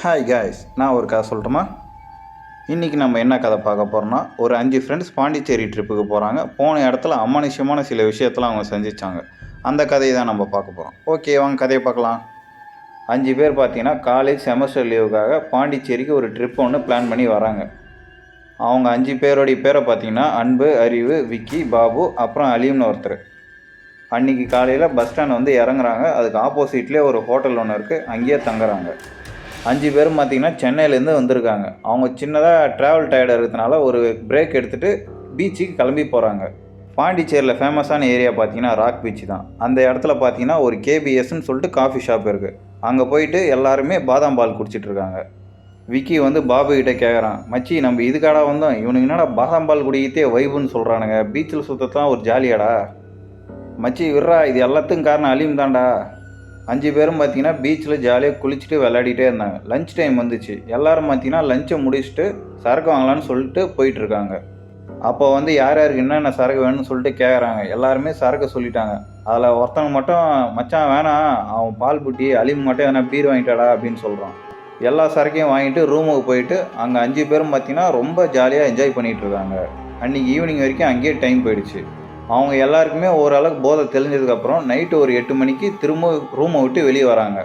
Hi guys நான் ஒரு கதை சொல்லட்டுமா? இன்றைக்கி நம்ம என்ன கதை பார்க்க போகிறோம்னா ஒரு அஞ்சு ஃப்ரெண்ட்ஸ் பாண்டிச்சேரி ட்ரிப்புக்கு போகிறாங்க போன இடத்துல அமானுஷ்யமான சில விஷயத்தெல்லாம் அவங்க செஞ்சிச்சாங்க அந்த கதையை தான் நம்ம பார்க்க போகிறோம் ஓகே வாங்க கதையை பார்க்கலாம். அஞ்சு பேர் பார்த்தீங்கன்னா காலேஜ் செமஸ்டர் லீவுக்காக பாண்டிச்சேரிக்கு ஒரு ட்ரிப் ஒன்று பிளான் பண்ணி வராங்க. அவங்க அஞ்சு பேரோடைய பேரை பார்த்தீங்கன்னா அன்பு அறிவு விக்கி பாபு அப்புறம் அலீம்னு ஒருத்தர். அன்றைக்கி காலையில் பஸ் ஸ்டாண்ட் வந்து இறங்குறாங்க. அதுக்கு ஆப்போசிட்லேயே ஒரு ஹோட்டல் ஒன்று இருக்குது அங்கேயே தங்குறாங்க. அஞ்சு பேரும் பார்த்தீங்கன்னா சென்னையிலேருந்து வந்திருக்காங்க. அவங்க சின்னதாக ட்ராவல் டயர்டாக இருக்கிறதுனால ஒரு பிரேக் எடுத்துகிட்டு பீச்சுக்கு கிளம்பி போகிறாங்க பாண்டிச்சேரியில் ஃபேமஸான ஏரியா பார்த்தீங்கன்னா ராக் பீச் தான். அந்த இடத்துல பார்த்தீங்கன்னா ஒரு கேபிஎஸ்ன்னு சொல்லிட்டு காஃபி ஷாப் இருக்குது அங்கே போயிட்டு எல்லாருமே பாதாம் பால் குடிச்சிட்டு இருக்காங்க. விக்கி வந்து பாபு கிட்டே கேட்குறான் மச்சி நம்ம இதுக்காடா வந்தோம். இவனுக்கு என்னடா பாதாம் பால் குடிக்கிட்டே வைபுன்னு சொல்கிறானுங்க பீச்சில் சுத்தத்தான் ஒரு ஜாலியாடா? மச்சி விட்றா. இது எல்லாத்துக்கும் காரணம் அலீம் தான்டா. அஞ்சு பேரும் பார்த்தீங்கன்னா பீச்சில் ஜாலியாக குளிச்சுட்டு விளையாடிட்டே இருந்தாங்க. லஞ்ச் டைம் வந்துச்சு. எல்லோரும் பார்த்தீங்கன்னா லஞ்சை முடிச்சுட்டு சரக்கு வாங்கலான்னு சொல்லிட்டு போயிட்டுருக்காங்க. அப்போ வந்து யார் யாருக்கு என்னென்ன சரக்கு வேணும்னு சொல்லிட்டு கேட்குறாங்க எல்லாருமே சரக்கு சொல்லிட்டாங்க. அதில் ஒருத்தவங்க மட்டும் மச்சான் வேணாம். அவன் பால் புட்டி அழிவு மட்டும் எதனா பீர் வாங்கிட்டாடா அப்படின்னு சொல்கிறான் எல்லா சரக்கையும் வாங்கிட்டு ரூமுக்கு போயிட்டு அங்கே அஞ்சு பேரும் பார்த்தீங்கன்னா ரொம்ப ஜாலியாக என்ஜாய் பண்ணிகிட்டு இருக்காங்க அன்றைக்கி ஈவினிங் வரைக்கும் அங்கேயே டைம் போயிடுச்சு. அவங்க எல்லாருக்குமே ஓரளவுக்கு போதை தெளிஞ்சதுக்கப்புறம் நைட்டு ஒரு எட்டு மணிக்கு திரும்ப ரூமை விட்டு வெளியே வராங்க.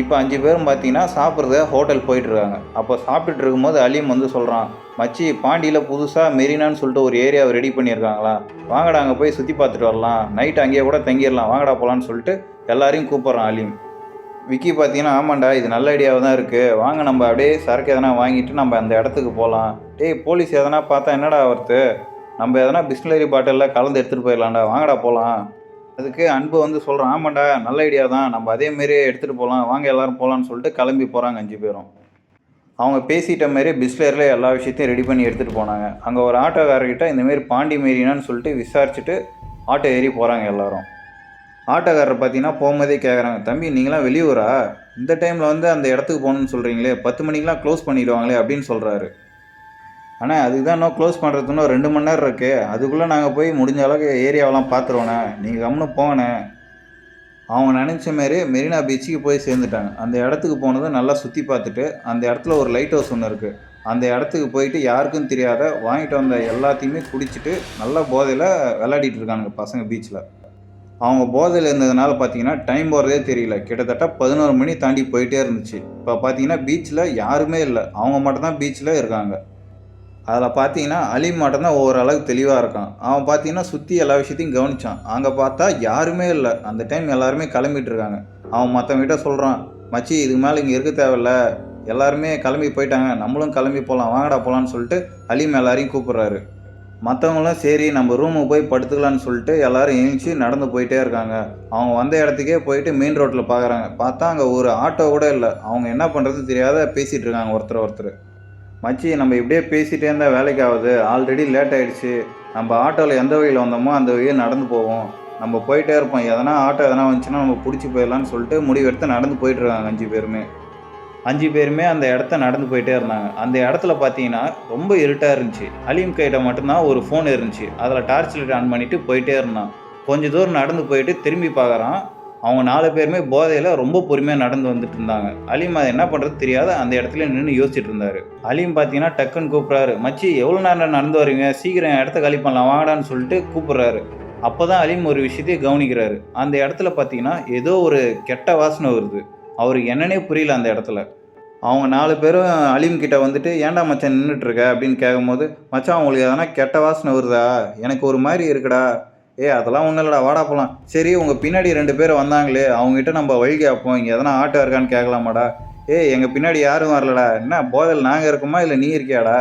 இப்போ அஞ்சு பேரும் பார்த்தீங்கன்னா சாப்பிட்றத ஹோட்டல் போயிட்டுருக்காங்க அப்போ சாப்பிட்டுட்டு இருக்கும்போது அலீம் வந்து சொல்கிறான் மச்சி பாண்டியில் புதுசாக மெரினான்னு சொல்லிட்டு ஒரு ஏரியாவை ரெடி பண்ணியிருக்காங்களா? வாங்கடா அங்கே போய் சுற்றி பார்த்துட்டு வரலாம். நைட் அங்கேயே கூட தங்கிடலாம். வாங்கடா போகலான்னு சொல்லிட்டு எல்லாரையும் கூப்பிட்றான் அலீம். விக்கி பார்த்தீங்கன்னா ஆமாண்டா இது நல்ல ஐடியாவாக தான் இருக்குது வாங்க நம்ம அப்படியே சரக்கு எதனா வாங்கிட்டு நம்ம அந்த இடத்துக்கு போகலாம் டேய் போலீஸ் எதனா பார்த்தா என்னடா வருது நம்ம எதனா பிஸ்லரி பாட்டிலில் கலந்து எடுத்துகிட்டு போயிடலாம்டா வாங்கடா போகலாம் அதுக்கு அன்பு வந்து சொல்கிறான் ஆமாண்டா நல்ல ஐடியா தான். நம்ம அதேமாரி எடுத்துகிட்டு போகலாம் வாங்க எல்லாரும் போகலான்னு சொல்லிட்டு கிளம்பி போகிறாங்க அஞ்சு பேரும். அவங்க பேசிட்ட மாரி பிஸ்லரில் எல்லா விஷயத்தையும் ரெடி பண்ணி எடுத்துகிட்டு போனாங்க. அங்கே ஒரு ஆட்டோக்காரர்கிட்ட இந்தமாரி பாண்டி மேரினான்னு சொல்லிட்டு விசாரிச்சுட்டு ஆட்டோ ஏறி போகிறாங்க எல்லோரும். ஆட்டோக்காரர் பார்த்தீங்கன்னா போகும்போதே கேட்குறாங்க தம்பி நீங்களாம் வெளியூரா? இந்த டைமில் வந்து அந்த இடத்துக்கு போகணுன்னு சொல்கிறீங்களே பத்து மணிக்கெலாம் க்ளோஸ் பண்ணிடுவாங்களே அப்படின்னு சொல்கிறாரு அண்ணே அதுக்கு தான் இன்னும் க்ளோஸ் பண்ணுறதுன்னு ரெண்டு மணி நேரம் இருக்குது அதுக்குள்ளே நாங்கள் போய் முடிஞ்ச அளவுக்கு ஏரியாவெல்லாம் பார்த்துருவோண்ணே. நீங்கள் கம்முன்னு போங்கண்ணே. அவங்க நினச்ச மாரி மெரினா பீச்சுக்கு போய் சேர்ந்துட்டாங்க. அந்த இடத்துக்கு போனது நல்லா சுற்றி பார்த்துட்டு அந்த இடத்துல ஒரு லைட் ஹவுஸ் ஒன்று இருக்குது அந்த இடத்துக்கு போயிட்டு யாருக்கும் தெரியாத வாங்கிட்டு வந்த எல்லாத்தையுமே குடிச்சிட்டு நல்ல போதையில் விளையாடிட்டு இருக்கானுங்க பசங்க பீச்சில் அவங்க போதையில் இருந்ததுனால பார்த்தீங்கன்னா டைம் போகிறதே தெரியல. கிட்டத்தட்ட பதினோரு மணி தாண்டி போயிட்டே இருந்துச்சு. இப்போ பார்த்தீங்கன்னா பீச்சில் யாருமே இல்லை. அவங்க மட்டும்தான் பீச்சில் இருக்காங்க. அதில் பார்த்தீங்கன்னா அலி மட்டும் தான் ஓரளவுக்கு தெளிவாக இருக்கான். அவன் பார்த்தீங்கன்னா சுற்றி எல்லா விஷயத்தையும் கவனிச்சான். அங்கே பார்த்தா யாருமே இல்லை. அந்த டைம் எல்லாருமே கிளம்பிட்டு இருக்காங்க. அவன் மற்றவங்கிட்ட சொல்கிறான் மச்சி இதுக்கு மேலே இங்கே இருக்க தேவையில்ல. எல்லாருமே கிளம்பி போயிட்டாங்க. நம்மளும் கிளம்பி போகலாம் வாங்கடா போகலான்னு சொல்லிட்டு அலீம் எல்லாரையும் கூப்பிட்றாரு. மற்றவங்களும் சரி நம்ம ரூமுக்கு போய் படுத்துக்கலான்னு சொல்லிட்டு எல்லாரும் எழுந்துச்சு நடந்து போயிட்டே இருக்காங்க. அவங்க வந்த இடத்துக்கே போயிட்டு மெயின் ரோட்டில் பார்க்குறாங்க பார்த்தா அங்கே ஒரு ஆட்டோ கூட இல்லை. அவங்க என்ன பண்ணுறது தெரியாத பேசிகிட்டு இருக்காங்க ஒருத்தர் ஒருத்தர். மச்சி நம்ம இப்படியே பேசிகிட்டே இருந்தால் வேலைக்கு ஆகுது ஆல்ரெடி லேட் ஆகிடுச்சு நம்ம ஆட்டோவில் எந்த வழியில் வந்தோமோ அந்த வழியே நடந்து போவோம். நம்ம போயிட்டே இருப்போம். எதனா ஆட்டோ எதனா வந்துச்சுன்னா நம்ம பிடிச்சி போயிடலான்னு சொல்லிட்டு முடிவெடுத்து நடந்து போயிட்டுருக்காங்க அஞ்சு பேருமே. அஞ்சு பேருமே அந்த இடத்த நடந்து போயிட்டே இருந்தாங்க. அந்த இடத்துல பார்த்தீங்கன்னா ரொம்ப இருட்டாக இருந்துச்சு. அலீம் கைட்ட மட்டும்தான் ஒரு ஃபோன் இருந்துச்சு. அதில் டார்ச் லைட் ஆன் பண்ணிவிட்டு போயிட்டே இருந்தான். கொஞ்ச தூரம் நடந்து போயிட்டு திரும்பி பார்க்குறான் அவங்க நாலு பேருமே போதையில் ரொம்ப பொறுமையாக நடந்து வந்துட்டு இருந்தாங்க. அலீம் அதை என்ன பண்ணுறது தெரியாத அந்த இடத்துல நின்று யோசிச்சுட்டு இருந்தார். அலீம் பார்த்தீங்கன்னா டக்குன்னு கூப்பிட்றாரு. மச்சி எவ்வளோ நேரம் நடந்து வரீங்க? சீக்கிரம் இடத்த காலி பண்ணலாம். வாங்கடான்னு சொல்லிட்டு கூப்பிட்றாரு. அப்போ தான் அலீம் ஒரு விஷயத்தையே கவனிக்கிறாரு. அந்த இடத்துல பார்த்தீங்கன்னா ஏதோ ஒரு கெட்ட வாசனை வருது. அவருக்கு என்னன்னே புரியல அந்த இடத்துல. அவங்க நாலு பேரும் அலீம் கிட்ட வந்துட்டு ஏன்டா மச்சான் நின்றுட்டுருக்க அப்படின்னு கேட்கும்போது மச்சான் அவங்களுக்கு எதனா கெட்ட வாசனை வருதா? எனக்கு ஒரு மாதிரி இருக்குடா. ஏ அதெல்லாம் ஒன்றும் இல்லைடா வாடா போகலாம் சரி உங்கள் பின்னாடி ரெண்டு பேர் வந்தாங்களே அவங்ககிட்ட நம்ம வழி கேட்போம். இங்கே எதனா ஆட்டோ இருக்கான்னு கேட்கலாமாடா? ஏய் எங்கள் பின்னாடி யாரும் வரலடா. என்ன போதல் நாங்கள் இருக்கோமா இல்லை நீ இருக்கியாடா?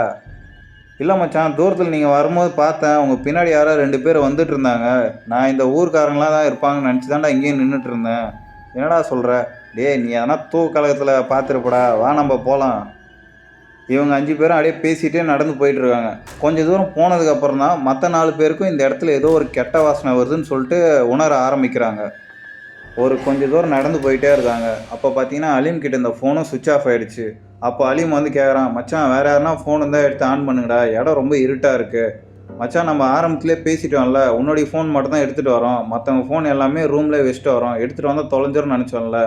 இல்லை மச்சான் தூரத்தில் நீங்கள் வரும்போது பார்த்தேன் உங்கள் பின்னாடி யாரோ ரெண்டு பேர் வந்துட்டு இருந்தாங்க. நான் இந்த ஊர்க்காரங்களாம் தான் இருப்பாங்கன்னு நினச்சி தான்டா இங்கேயும் நின்றுட்டு இருந்தேன். என்னடா சொல்கிற டேய் நீ எதனா தூ கழகத்தில் பார்த்துருப்படா. வா நம்ம போகலாம் இவங்க அஞ்சு பேரும் அப்படியே பேசிகிட்டே நடந்து போயிட்டுருக்காங்க. கொஞ்சம் தூரம் போனதுக்கப்புறம் தான் மற்ற நாலு பேருக்கும் இந்த இடத்துல ஏதோ ஒரு கெட்ட வாசனை வருதுன்னு சொல்லிட்டு உணர ஆரம்பிக்கிறாங்க. ஒரு கொஞ்சம் தூரம் நடந்து போயிட்டே இருக்காங்க. அப்போ பார்த்தீங்கன்னா அலீம் கிட்ட இந்த ஃபோனும் சுவிட்ச் ஆஃப் ஆயிடுச்சு. அப்போ அலீம் வந்து கேட்குறான் மச்சான் வேறு யாருனா ஃபோன் இருந்தால் எடுத்து ஆன் பண்ணுங்கடா. இடம் ரொம்ப இருட்டாக இருக்குது மச்சான் நம்ம ஆரம்பத்திலே பேசிட்டோம்ல உன்னுடைய ஃபோன் மட்டும் தான் எடுத்துகிட்டு வரோம். மற்றவங்க ஃபோன் எல்லாமே ரூம்லேயே வச்சுட்டு வரோம். எடுத்துகிட்டு வந்தால் தொலைஞ்சிரும்னு நினச்சோம்ல.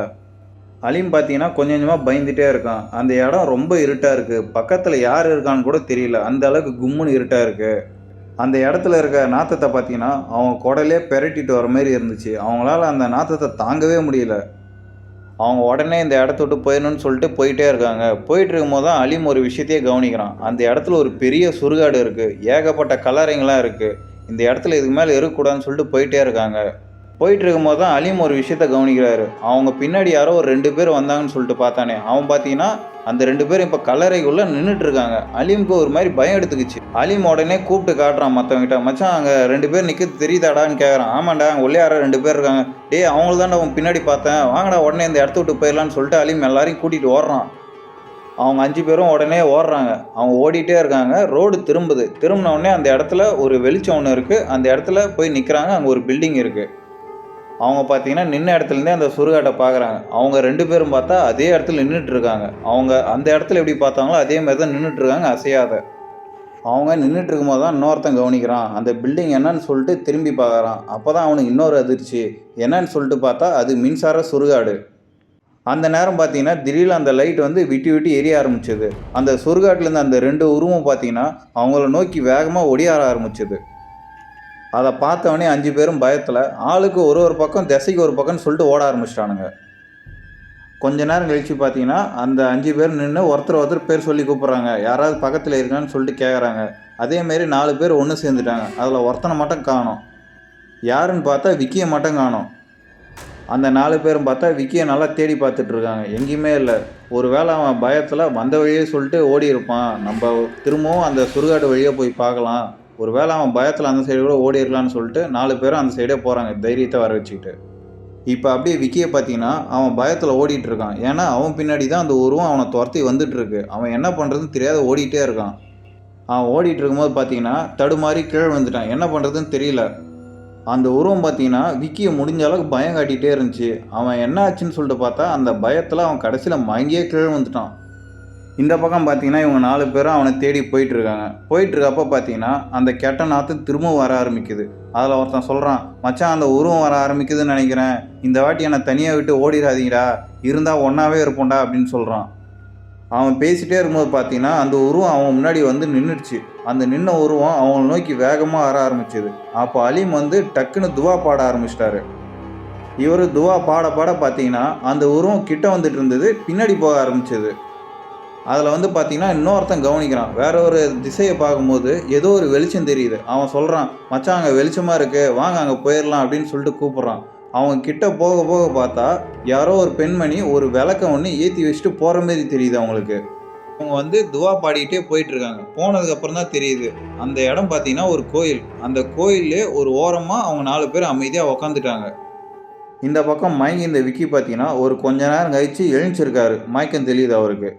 அலீம் பார்த்தீங்கன்னா கொஞ்சம் கொஞ்சமாக பயந்துட்டே இருக்கான். அந்த இடம் ரொம்ப இருட்டாக இருக்குது பக்கத்தில் யார் இருக்கான்னு கூட தெரியல. அந்த அளவுக்கு கும்முன்னு இருட்டாக இருக்குது அந்த இடத்துல இருக்க நாத்தத்தை பார்த்தீங்கன்னா அவங்க குடலே பெரட்டிட்டு வர மாதிரி இருந்துச்சு. அவங்களால அந்த நாத்தத்தை தாங்கவே முடியல. அவங்க உடனே இந்த இடத்த விட்டு போயிடணும்னு சொல்லிட்டு போயிட்டே இருக்காங்க. போயிட்டு இருக்கும்போது தான் அலீம் ஒரு விஷயத்தையே கவனிக்கிறான். அந்த இடத்துல ஒரு பெரிய சுருகாடு இருக்குது ஏகப்பட்ட கலரிங்லாம் இருக்குது இந்த இடத்துல இதுக்கு மேலே இருக்கக்கூடாதுன்னு சொல்லிட்டு போயிட்டே இருக்காங்க. போயிட்டு இருக்கும்போது தான் அலீம் ஒரு விஷயத்த கவனிக்கிறாரு. அவங்க பின்னாடி யாரோ ஒரு ரெண்டு பேர் வந்தாங்கன்னு சொல்லிட்டு பார்த்தானே அவன் பார்த்தீங்கன்னா அந்த ரெண்டு பேரும் இப்போ கல்லறைக்குள்ளே நின்றுட்டு இருக்காங்க அலீமுக்கு ஒரு மாதிரி பயம் எடுத்துக்கிச்சு. அலீம் உடனே கூப்பிட்டு காட்டுறான் மற்றவங்கிட்ட மச்சான் அங்கே ரெண்டு பேர் நிற்கிறது தெரியுதாடான்னு கேட்குறான் ஆமாண்டா அங்கே உள்ளே யாரோ ரெண்டு பேர் இருக்காங்க. டேய் அவங்கள தான் அவன் பின்னாடி பார்த்தேன். வாங்கடா உடனே இந்த இடத்த விட்டு போயிடலான்னு சொல்லிட்டு அலீம் எல்லாரையும் கூட்டிகிட்டு ஓடுறான். அவங்க அஞ்சு பேரும் உடனே ஓடுறாங்க. அவங்க ஓடிட்டே இருக்காங்க. ரோடு திரும்புது. திரும்பின உடனே அந்த இடத்துல ஒரு வெளிச்சம் ஒன்று இருக்குது அந்த இடத்துல போய் நிற்கிறாங்க அங்கே ஒரு பில்டிங் இருக்குது அவங்க பார்த்தீங்கன்னா நின்ன இடத்துலேருந்தே அந்த சுருகாட்டை பார்க்குறாங்க. அவங்க ரெண்டு பேரும் பார்த்தா அதே இடத்துல நின்றுட்டு இருக்காங்க அவங்க அந்த இடத்துல எப்படி பார்த்தாங்களோ அதே மாதிரி தான் நின்றுட்டு இருக்காங்க அசையாத. அவங்க நின்றுட்டு இருக்கும்போது தான் இன்னொருத்தன் கவனிக்கிறான். அந்த பில்டிங் என்னன்னு சொல்லிட்டு திரும்பி பார்க்குறான். அப்போ தான் அவனுக்கு இன்னொரு அதிர்ச்சி. என்னன்னு சொல்லிட்டு பார்த்தா அது மின்சார சுருகாடு. அந்த நேரம் பார்த்தீங்கன்னா திடீர்னு அந்த லைட் வந்து விட்டு விட்டு எரிய ஆரம்பிச்சது. அந்த சுருகாட்டிலேருந்து அந்த ரெண்டு உருவம் பார்த்தீங்கன்னா அவங்கள நோக்கி வேகமாக ஒடியார ஆரம்பிச்சது. அதை பார்த்தவொடனே அஞ்சு பேரும் பயத்தில் ஆளுக்கு ஒரு ஒரு பக்கம் திசைக்கு ஒரு பக்கம்னு சொல்லிட்டு ஓட ஆரம்பிச்சிட்டானுங்க. கொஞ்ச நேரம் கழித்து பார்த்தீங்கன்னா அந்த அஞ்சு பேர் நின்று ஒருத்தர் ஒருத்தர் பேர் சொல்லி கூப்பிட்றாங்க. யாராவது பக்கத்தில் இருக்கான்னு சொல்லிட்டு கேட்குறாங்க அதேமாரி நாலு பேர் ஒன்று சேர்ந்துட்டாங்க. அதில் ஒருத்தனை மட்டும் காணோம். யாருன்னு பார்த்தா விக்கியை மட்டும் காணும். அந்த நாலு பேரும் பார்த்தா விக்கியை நல்லா தேடி பார்த்துட்ருக்காங்க. எங்கேயுமே இல்லை. ஒரு வேளை அவன் பயத்தில் வந்த வழியே சொல்லிட்டு ஓடி இருப்பான் நம்ம திரும்பவும் அந்த சுடுகாடு வழியாக போய் பார்க்கலாம். ஒருவேளை அவன் பயத்தில் அந்த சைடு கூட ஓடிடலான்னு சொல்லிட்டு நாலு பேரும் அந்த சைடே போகிறாங்க தைரியத்தை வர வச்சுக்கிட்டு. இப்போ அப்படியே விக்கியை பார்த்தீங்கன்னா அவன் பயத்தில் ஓடிட்டு இருக்கான். ஏன்னா அவன் பின்னாடி தான் அந்த உருவம் அவனை துரத்தி வந்துட்டு இருக்கு. அவன் என்ன பண்ணுறதுன்னு தெரியாத ஓடிட்டே இருக்கான். அவன் ஓடிட்டு இருக்கும்போது பார்த்தீங்கன்னா தடுமாறி கீழே வந்துட்டான் என்ன பண்ணுறதுன்னு தெரியல. அந்த உருவம் பார்த்தீங்கன்னா விக்கியை முடிஞ்ச அளவுக்கு பயம் காட்டிகிட்டே இருந்துச்சு. அவன் என்ன ஆச்சுன்னு சொல்லிட்டு பார்த்தா அந்த பயத்தில் அவன் கடைசியில் மயங்கியே கீழே வந்துட்டான் இந்த பக்கம் பார்த்தீங்கன்னா இவங்க நாலு பேரும் அவனை தேடி போயிட்டு இருக்காங்க பார்த்தீங்கன்னா அந்த கெட்ட நாற்று திரும்பவும் வர ஆரம்பிக்குது. அதில் ஒருத்தன் சொல்கிறான் மச்சான் அந்த உருவம் வர ஆரம்பிக்குதுன்னு நினைக்கிறேன். இந்த வாட்டி என்னை தனியாக விட்டு ஓடிடாதீங்கடா இருந்தால் ஒன்றாவே இருப்போம்டா அப்படின்னு சொல்கிறான் அவன் பேசிட்டே இருக்கும்போது பார்த்தீங்கன்னா அந்த உருவம் அவன் முன்னாடி வந்து நின்றுடுச்சு அந்த நின்ன உருவம் அவனை நோக்கி வேகமாக வர ஆரம்பிச்சது. அப்போ அலீம் வந்து டக்குன்னு துவா பாட ஆரம்பிச்சிட்டாரு. இவர் துவா பாட பாட பார்த்தீங்கன்னா அந்த உருவம் கிட்ட வந்துட்டு இருந்தது பின்னாடி போக ஆரம்பிச்சது. அதில் வந்து பார்த்தீங்கன்னா இன்னொருத்தன் கவனிக்கிறான். வேற ஒரு திசையை பார்க்கும்போது ஏதோ ஒரு வெளிச்சம் தெரியுது. அவன் சொல்கிறான் மச்சான் அங்கே வெளிச்சமாக இருக்குது வாங்க அங்கே போயிடலாம் அப்படின்னு சொல்லிட்டு கூப்பிட்றான். அவங்க கிட்ட போக போக பார்த்தா யாரோ ஒரு பெண்மணி ஒரு விளக்க ஒன்று ஏற்றி வச்சுட்டு போகிற மாதிரி தெரியுது அவங்களுக்கு. அவங்க வந்து துவா பாடிக்கிட்டே போயிட்டுருக்காங்க. போனதுக்கப்புறம் தான் தெரியுது. அந்த இடம் பார்த்தீங்கன்னா ஒரு கோயில். அந்த கோயிலே ஒரு ஓரமாக அவங்க நாலு பேர் அமைதியாக உக்காந்துட்டாங்க. இந்த பக்கம் மயங்கி இந்த விக்கி பார்த்தீங்கன்னா ஒரு கொஞ்ச நேரம் கழிச்சு எழுந்திருக்காரு மயக்கம் தெரியுது அவருக்கு.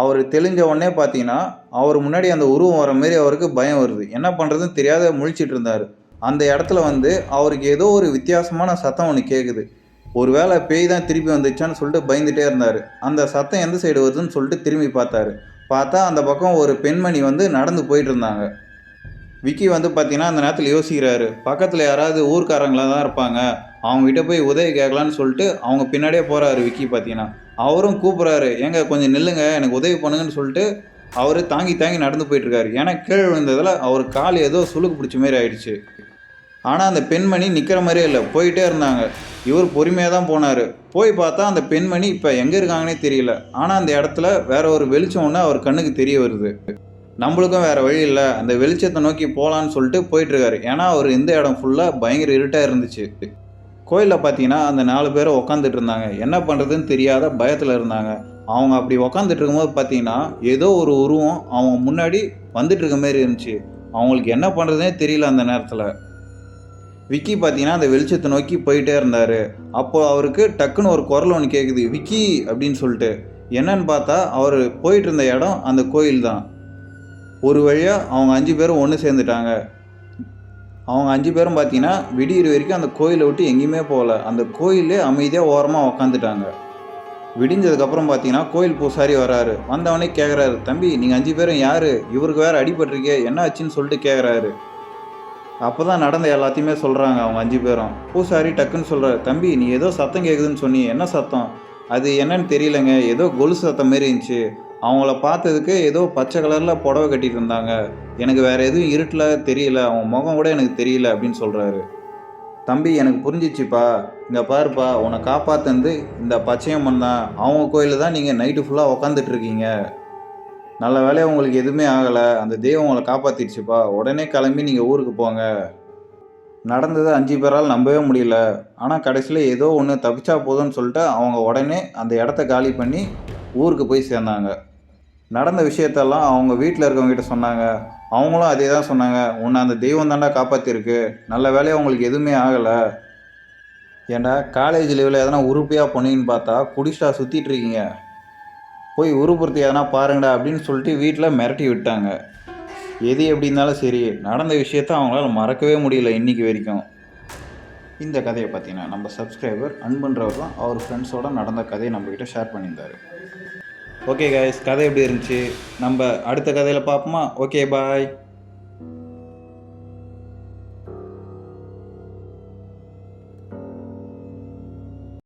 அவர் தெளிஞ்ச உடனே பார்த்தீங்கன்னா அவர் முன்னாடி அந்த உருவம் வர மாரி அவருக்கு பயம் வருது. என்ன பண்ணுறதுன்னு தெரியாத முழிச்சிட்டு இருந்தார். அந்த இடத்துல வந்து அவருக்கு ஏதோ ஒரு வித்தியாசமான சத்தம் ஒன்று கேட்குது ஒருவேளை பேய் தான் திருப்பி வந்துச்சான்னு சொல்லிட்டு பயந்துட்டே இருந்தார். அந்த சத்தம் எந்த சைடு வருதுன்னு சொல்லிட்டு திரும்பி பார்த்தாரு. பார்த்தா அந்த பக்கம் ஒரு பெண்மணி வந்து நடந்து போயிட்டு இருந்தாங்க. விக்கி வந்து பார்த்தீங்கன்னா அந்த நேரத்தில் யோசிக்கிறாரு. பக்கத்தில் யாராவது ஊர்க்காரங்களாக தான் இருப்பாங்க. அவங்ககிட்ட போய் உதவி கேட்கலான்னு சொல்லிட்டு அவங்க பின்னாடியே போகிறாரு விக்கி பார்த்தீங்கன்னா அவரும் கூப்பிட்றாரு ஏங்க கொஞ்சம் நில்லுங்க எனக்கு உதவி பண்ணுங்கன்னு சொல்லிட்டு அவர் தாங்கி தாங்கி நடந்து போயிட்டுருக்காரு. ஏன்னா கீழே விழுந்ததில் அவர் கால் ஏதோ சுளுக்கு பிடிச்ச மாதிரி ஆயிடுச்சு. ஆனால் அந்த பெண்மணி நிற்கிற மாதிரியே இல்லை போயிட்டே இருந்தாங்க. இவர் பொறுமையாக தான் போனார். போய் பார்த்தா அந்த பெண்மணி இப்போ எங்கே இருக்காங்கன்னே தெரியல. ஆனால் அந்த இடத்துல வேற ஒரு வெளிச்சம் ஒன்று அவர் கண்ணுக்கு தெரிய வருது. நம்மளுக்கும் வேறு வழி இல்லை அந்த வெளிச்சத்தை நோக்கி போகலான்னு சொல்லிட்டு போயிட்டுருக்காரு. ஏன்னா அவர் இந்த இடம் ஃபுல்லாக பயங்கர இருட்டாக இருந்துச்சு. கோயிலில் பார்த்தீங்கன்னா அந்த நாலு பேரை உக்காந்துட்டு இருந்தாங்க. என்ன பண்ணுறதுன்னு தெரியாத பயத்தில் இருந்தாங்க. அவங்க அப்படி உக்காந்துட்டு இருக்கும்போது பார்த்தீங்கன்னா ஏதோ ஒரு உருவம் அவங்க முன்னாடி வந்துட்டு இருக்க மாதிரி இருந்துச்சு. அவங்களுக்கு என்ன பண்ணுறதுனே தெரியல அந்த நேரத்தில். விக்கி பார்த்தீங்கன்னா அந்த வெளிச்சத்தை நோக்கி போயிட்டே இருந்தார். அப்போது அவருக்கு டக்குன்னு ஒரு குரல் ஒன்று கேட்குது விக்கி அப்படின்னு சொல்லிட்டு. என்னன்னு பார்த்தா அவர் போயிட்டு இருந்த இடம் அந்த கோயில் தான். ஒரு வழியாக அவங்க அஞ்சு பேரும் ஒன்று சேர்ந்துட்டாங்க. அவங்க அஞ்சு பேரும் பார்த்தீங்கன்னா விடியிற வரைக்கும் அந்த கோயிலை விட்டு எங்கேயுமே போகல. அந்த கோயிலே அமைதியாக ஓரமாக உக்காந்துட்டாங்க. விடிஞ்சதுக்கப்புறம் பார்த்தீங்கன்னா கோயில் பூசாரி வராரு. வந்தவனே கேட்குறாரு தம்பி நீங்கள் அஞ்சு பேரும் யார்? இவருக்கு வேறு அடிபட்டிருக்கே என்ன ஆச்சுன்னு சொல்லிட்டு கேட்குறாரு அப்போ தான் நடந்த எல்லாத்தையுமே சொல்கிறாங்க அவங்க அஞ்சு பேரும். பூசாரி டக்குன்னு சொல்கிறாரு தம்பி நீ ஏதோ சத்தம் கேட்குதுன்னு சொன்னி என்ன சத்தம்? அது என்னன்னு தெரியலங்க. ஏதோ கொலுசு சத்தம் மாரி இருந்துச்சு. அவங்கள பார்த்ததுக்கு ஏதோ பச்சை கலரில் புடவை கட்டிட்டு இருந்தாங்க. எனக்கு வேறு எதுவும் இருட்டில் தெரியல. அவங்க முகம் கூட எனக்கு தெரியல அப்படின்னு சொல்கிறாரு தம்பி எனக்கு புரிஞ்சிச்சுப்பா. இங்கே பாருப்பா உன்னை காப்பாற்றுனது இந்த பச்சையம்மன் தான். அவங்க கோயிலில் தான் நீங்கள் நைட்டு ஃபுல்லாக உக்காந்துட்ருக்கீங்க நல்ல வேலையை உங்களுக்கு எதுவுமே ஆகலை. அந்த தெய்வம் உங்களை காப்பாற்றிடுச்சுப்பா உடனே கிளம்பி நீங்கள் ஊருக்கு போங்க. நடந்தது அஞ்சு பேரால் நம்பவே முடியல. ஆனால் கடைசியில் ஏதோ ஒன்று தப்பிச்சா போதும்னு சொல்லிட்டு அவங்க உடனே அந்த இடத்த காலி பண்ணி ஊருக்கு போய் சேர்ந்தாங்க. நடந்த விஷயத்தெல்லாம் அவங்க வீட்டில் இருக்கவங்ககிட்ட சொன்னாங்க. அவங்களும் அதே தான் சொன்னாங்க. உன்னை அந்த தெய்வம் தாண்டா காப்பாற்றிருக்கு நல்ல வேலையை அவங்களுக்கு எதுவுமே ஆகலை. ஏன்டா காலேஜ் லெவலில் எதனா உருப்பையாக போனீங்கன்னு பார்த்தா குடிஸ்டா சுற்றிட்டு இருக்கீங்க. போய் உருப்படுத்தி எதனா பாருங்கடா அப்படின்னு சொல்லிட்டு வீட்டில் மிரட்டி விட்டாங்க. எது எப்படி இருந்தாலும் சரி நடந்த விஷயத்த அவங்களால மறக்கவே முடியல இன்றைக்கி வரைக்கும். இந்த கதையை பார்த்தீங்கன்னா நம்ம சப்ஸ்கிரைபர் அன்புன்றவர் தான் அவர் ஃப்ரெண்ட்ஸோட நடந்த கதையை நம்மக்கிட்ட ஷேர் பண்ணியிருந்தாரு. ஓகே கைஸ் கதை எப்படி இருந்துச்சு? நம்ம அடுத்த கதையில் பார்ப்போமா? Okay bye